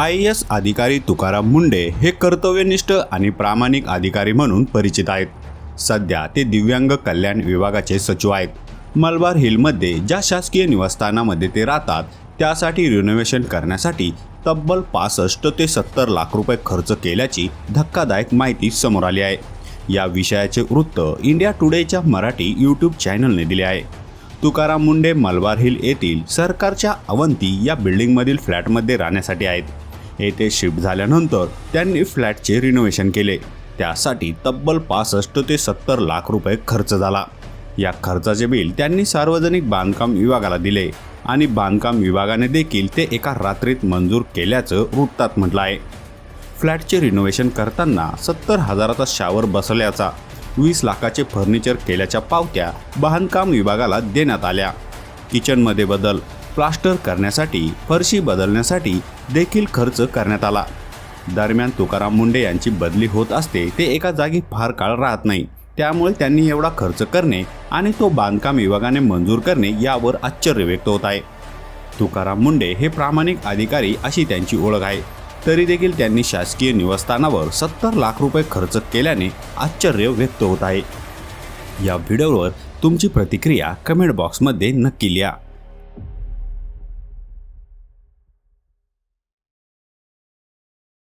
I S अधिकारी तुकाराम मुंडे हे कर्तव्यनिष्ठ आणि प्रामाणिक अधिकारी म्हणून परिचित आहेत. सध्या ते दिव्यांग कल्याण विभागाचे सचिव आहेत. मलबार हिलमध्ये ज्या शासकीय निवासस्थानामध्ये ते राहतात त्यासाठी रिनोव्हेशन करण्यासाठी तब्बल पासष्ट ते सत्तर लाख रुपये खर्च केल्याची धक्कादायक माहिती समोर आली आहे. या विषयाचे वृत्त इंडिया टुडेच्या मराठी यूट्यूब चॅनलने दिले आहे. तुकाराम मुंडे मलबार हिल येथील सरकारच्या अवंती या बिल्डिंगमधील फ्लॅटमध्ये राहण्यासाठी आहेत. येथे शिफ्ट झाल्यानंतर त्यांनी फ्लॅटचे रिनोव्हेशन केले. त्यासाठी तब्बल पासष्ट ते सत्तर लाख रुपये खर्च झाला. या खर्चाचे बिल त्यांनी सार्वजनिक बांधकाम विभागाला दिले आणि बांधकाम विभागाने देखील ते एका रात्रीत मंजूर केल्याचं वृत्तात म्हटलं आहे फ्लॅटचे रिनोव्हेशन करताना सत्तर हजाराचा शावर बसल्याचा वीस लाखाचे फर्निचर केल्याच्या पावत्या बांधकाम विभागाला देण्यात आल्या. किचनमध्ये बदल प्लास्टर करण्यासाठी फरशी बदलण्यासाठी देखील खर्च करण्यात आला. दरम्यान तुकाराम मुंडे यांची बदली होत असते ते एका जागी फार काळ राहत नाही. त्यामुळे त्यांनी एवढा खर्च करणे आणि तो बांधकाम विभागाने मंजूर करणे यावर आश्चर्य व्यक्त होत आहे. तुकाराम मुंडे हे प्रामाणिक अधिकारी अशी त्यांची ओळख आहे. तरी देखील त्यांनी शासकीय निवासस्थानावर सत्तर लाख रुपये खर्च केल्याने आश्चर्य व्यक्त होत आहे. या व्हिडिओवर तुमची प्रतिक्रिया कमेंट बॉक्समध्ये नक्की लिहा.